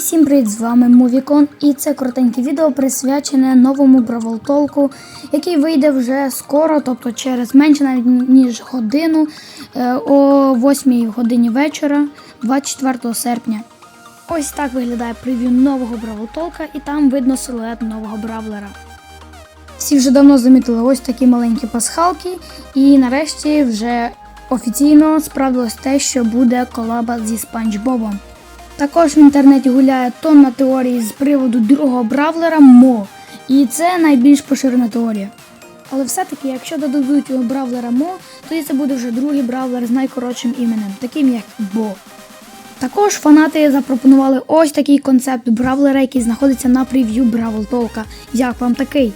всім привіт! З вами Мувікон і це коротеньке відео присвячене новому Бравл Толку, який вийде вже скоро, тобто через менше ніж годину е, о 8 годині вечора, 24 серпня. Ось так виглядає прев'ю нового Бравл Толка, і там видно силует нового бравлера. Всі вже давно замітили ось такі маленькі пасхалки, і нарешті вже офіційно справдилось те, що буде колаба зі Спанч Бобом. Також в інтернеті гуляє тонна теорії з приводу другого бравлера Мо. І це найбільш поширена теорія. Але все-таки, якщо додадуть у бравлера Мо, тоді це буде вже другий бравлер з найкоротшим іменем, таким як Бо. Також фанати запропонували ось такий концепт бравлера, який знаходиться на прев'ю Бравл Толка. Як вам такий?